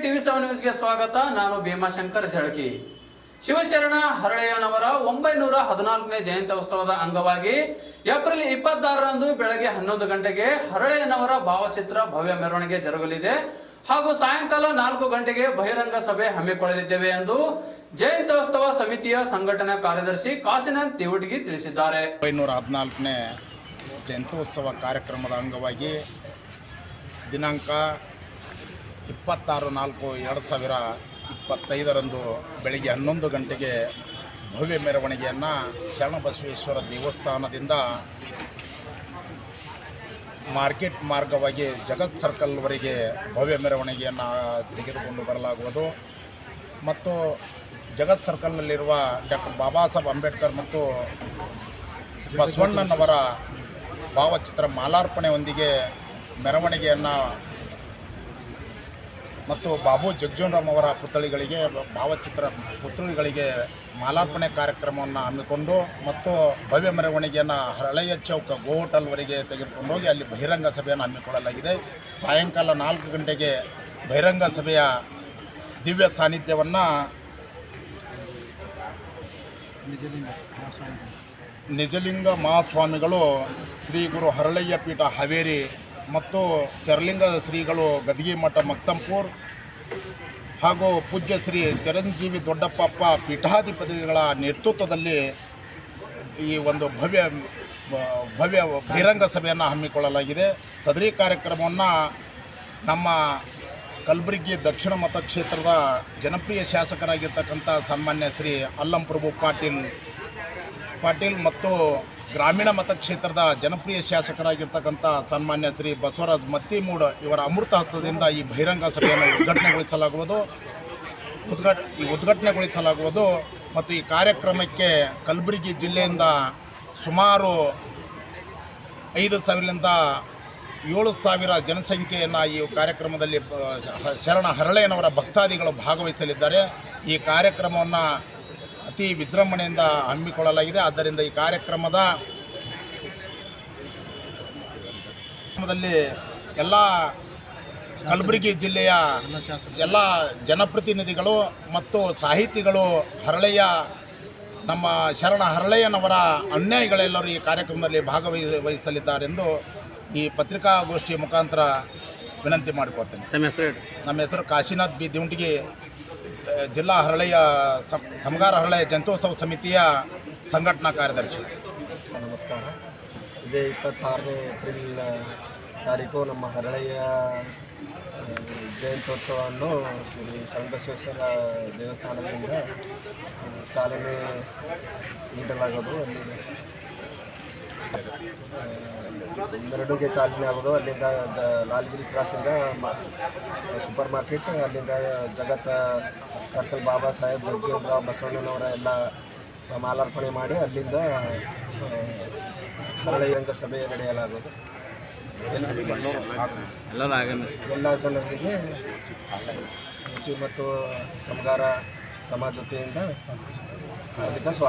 TV seven ನ್ಯೂಸ್ಗೆ ಸ್ವಾಗತ. ನಾನು ಭೀಮಾಶಂಕರ್ ಶೆಳಕಿ ಶಿವಶರಣ ಹರಳೆಯನವರ ಒಂಬೈನೂರ ಹದಿನಾಲ್ಕನೇ ಜಯಂತ್ಯೋತ್ಸವದ ಅಂಗವಾಗಿ ಏಪ್ರಿಲ್ ಇಪ್ಪತ್ತಾರರಂದು ಬೆಳಗ್ಗೆ ಹನ್ನೊಂದು ಗಂಟೆಗೆ ಹರಳೆಯನವರ ಭಾವಚಿತ್ರ ಭವ್ಯ ಮೆರವಣಿಗೆ ಜರುಗಲಿದೆ. ಹಾಗೂ ಸಾಯಂಕಾಲ ನಾಲ್ಕು ಗಂಟೆಗೆ ಬಹಿರಂಗ ಸಭೆ ಹಮ್ಮಿಕೊಳ್ಳಲಿದ್ದೇವೆ ಎಂದು ಜಯಂತ್ಯೋತ್ಸವ ಸಮಿತಿಯ ಸಂಘಟನಾ ಕಾರ್ಯದರ್ಶಿ ಕಾಶಿನಾಥ್ ತಿವಟಗಿ ತಿಳಿಸಿದ್ದಾರೆ. ಒಂಬೈನೂರ ಹದಿನಾಲ್ಕನೇ ಜಯಂತ್ಯೋತ್ಸವ ಕಾರ್ಯಕ್ರಮದ ಅಂಗವಾಗಿ ದಿನಾಂಕ ಇಪ್ಪತ್ತಾರು ನಾಲ್ಕು ಎರಡು ಸಾವಿರ ಇಪ್ಪತ್ತೈದರಂದು ಬೆಳಿಗ್ಗೆ ಹನ್ನೊಂದು ಗಂಟೆಗೆ ಭವ್ಯ ಮೆರವಣಿಗೆಯನ್ನು ಶರಣಬಸವೇಶ್ವರ ದೇವಸ್ಥಾನದಿಂದ ಮಾರ್ಕೆಟ್ ಮಾರ್ಗವಾಗಿ ಜಗತ್ ಸರ್ಕಲ್ವರೆಗೆ ಭವ್ಯ ಮೆರವಣಿಗೆಯನ್ನು ತೆಗೆದುಕೊಂಡು ಬರಲಾಗುವುದು. ಮತ್ತು ಜಗತ್ ಸರ್ಕಲ್ನಲ್ಲಿರುವ ಡಾಕ್ಟರ್ ಬಾಬಾ ಸಾಹೇಬ್ ಅಂಬೇಡ್ಕರ್ ಮತ್ತು ಬಸವಣ್ಣನವರ ಭಾವಚಿತ್ರ ಮಾಲಾರ್ಪಣೆಯೊಂದಿಗೆ ಮೆರವಣಿಗೆಯನ್ನು ಮತ್ತು ಬಾಬು ಜಗಜೀವನರಾಮ್ ಅವರ ಪುತ್ಥಳಿಗಳಿಗೆ, ಭಾವಚಿತ್ರ ಪುತ್ಥಳಿಗಳಿಗೆ ಮಾಲಾರ್ಪಣೆ ಕಾರ್ಯಕ್ರಮವನ್ನು ಹಮ್ಮಿಕೊಂಡು ಮತ್ತು ಭವ್ಯ ಮೆರವಣಿಗೆಯನ್ನು ಹಳೆಯ ಚೌಕ ಗೋ ಹೋಟೆಲ್ವರೆಗೆ ತೆಗೆದುಕೊಂಡು ಹೋಗಿ ಅಲ್ಲಿ ಬಹಿರಂಗ ಸಭೆಯನ್ನು ಹಮ್ಮಿಕೊಳ್ಳಲಾಗಿದೆ. ಸಾಯಂಕಾಲ ನಾಲ್ಕು ಗಂಟೆಗೆ ಬಹಿರಂಗ ಸಭೆಯ ದಿವ್ಯ ಸಾನ್ನಿಧ್ಯವನ್ನು ನಿಜಲಿಂಗ ಮಹಾಸ್ವಾಮಿಗಳು ಶ್ರೀ ಗುರು ಹರಳಯ್ಯ ಪೀಠ ಹಾವೇರಿ ಮತ್ತು ಚರಲಿಂಗ ಶ್ರೀಗಳು ಗದಗಿ ಮಠ ಮಕ್ತಂಪುರ್ ಹಾಗೂ ಪೂಜ್ಯ ಶ್ರೀ ಚಿರಂಜೀವಿ ದೊಡ್ಡಪ್ಪಪ್ಪ ಪೀಠಾಧಿಪತಿಗಳ ನೇತೃತ್ವದಲ್ಲಿ ಈ ಒಂದು ಭವ್ಯ ಭವ್ಯ ಬಹಿರಂಗ ಸಭೆಯನ್ನು ಹಮ್ಮಿಕೊಳ್ಳಲಾಗಿದೆ. ಸದರಿ ಕಾರ್ಯಕ್ರಮವನ್ನು ನಮ್ಮ ಕಲಬುರಗಿ ದಕ್ಷಿಣ ಮತಕ್ಷೇತ್ರದ ಜನಪ್ರಿಯ ಶಾಸಕರಾಗಿರ್ತಕ್ಕಂಥ ಸನ್ಮಾನ್ಯ ಶ್ರೀ ಅಲ್ಲಂ ಪ್ರಭು ಪಾಟೀಲ್ ಪಾಟೀಲ್ ಮತ್ತು ಗ್ರಾಮೀಣ ಮತಕ್ಷೇತ್ರದ ಜನಪ್ರಿಯ ಶಾಸಕರಾಗಿರ್ತಕ್ಕಂಥ ಸನ್ಮಾನ್ಯ ಶ್ರೀ ಬಸವರಾಜ್ ಮತ್ತಿಮೂಡ್ ಇವರ ಅಮೃತ ಹಸ್ತದಿಂದ ಈ ಬಹಿರಂಗ ಸಭೆಯನ್ನು ಉದ್ಘಾಟನೆಗೊಳಿಸಲಾಗುವುದು. ಉದ್ಘಾಟ, ಉದ್ಘಾಟನೆಗೊಳಿಸಲಾಗುವುದು ಮತ್ತು ಈ ಕಾರ್ಯಕ್ರಮಕ್ಕೆ ಕಲಬುರಗಿ ಜಿಲ್ಲೆಯಿಂದ ಸುಮಾರು ಐದು ಸಾವಿರದಿಂದ ಏಳು ಸಾವಿರ ಜನಸಂಖ್ಯೆಯನ್ನು ಈ ಕಾರ್ಯಕ್ರಮದಲ್ಲಿ ಶರಣ ಹರಳೆಯನವರ ಭಕ್ತಾದಿಗಳು ಭಾಗವಹಿಸಲಿದ್ದಾರೆ. ಈ ಕಾರ್ಯಕ್ರಮವನ್ನು ಅತಿ ವಿಜೃಂಭಣೆಯಿಂದ ಹಮ್ಮಿಕೊಳ್ಳಲಾಗಿದೆ. ಆದ್ದರಿಂದ ಈ ಕಾರ್ಯಕ್ರಮದ ಕಾರ್ಯಕ್ರಮದಲ್ಲಿ ಎಲ್ಲ ಕಲಬುರಗಿ ಜಿಲ್ಲೆಯ ಎಲ್ಲ ಜನಪ್ರತಿನಿಧಿಗಳು ಮತ್ತು ಸಾಹಿತಿಗಳು ಹರಳೆಯ ನಮ್ಮ ಶರಣ ಹರಳೆಯನವರ ಅನ್ಯಾಯಿಗಳೆಲ್ಲರೂ ಈ ಕಾರ್ಯಕ್ರಮದಲ್ಲಿ ಭಾಗವಹಿಸ ವಹಿಸಲಿದ್ದಾರೆಂದು ಈ ಪತ್ರಿಕಾಗೋಷ್ಠಿ ಮುಖಾಂತರ ವಿನಂತಿ ಮಾಡಿಕೊಡ್ತೇನೆ ನಮ್ಮ ಹೆಸರು ಕಾಶಿನಾಥ್ ಬಿ ದಿವಂಟಿಗಿ ಅಹ್, ಜಿಲ್ಲಾ ಹರಳೆಯ ಸಮಗಾರ ಹರಳೆಯ ಜಂತೋತ್ಸವ ಸಮಿತಿಯ ಸಂಘಟನಾ ಕಾರ್ಯದರ್ಶಿ. ನಮಸ್ಕಾರ. ಇದೇ ಇಪ್ಪತ್ತಾರನೇ ಏಪ್ರಿಲ್ ತಾರೀಕು ನಮ್ಮ ಹರಳೆಯ ಜಯಂತ್ಯೋತ್ಸವವನ್ನು ಶ್ರೀ ಶರಣಬಸವೇಶ್ವರ ದೇವಸ್ಥಾನದಿಂದ ಚಾಲನೆ ನೀಡಲಾಗೋದು. ಅಲ್ಲಿ ಮೆರವಣಿಗೆ ಚಾಲನೆ ಆಗೋದು ಅಲ್ಲಿಂದ ದ- ಲಾಲ್ಗಿರಿ ಕ್ರಾಸಿಂದ ಸೂಪರ್ ಮಾರ್ಕೆಟ್ ಅಲ್ಲಿಂದ ಜಗತ್ ಸರ್ಕಲ್ ಬಾಬಾ ಸಾಹೇಬ್ ಜಗಜೀವನರಾವ್ ಬಸವಣ್ಣನವರ ಎಲ್ಲ ಮಾಲಾರ್ಪಣೆ ಮಾಡಿ ಅಲ್ಲಿಂದ ಹರಳೆಯಂಗ ಸಭೆ ನಡೆಯಲಾಗೋದು ಎಲ್ಲ ಜನರಿಗೆ ರುಚಿ ಮತ್ತು ಸಮಗಾರ ಸಮಾಜತೆಯಿಂದ ಅದಕ್ಕೆ ಸ್ವಾಗತ.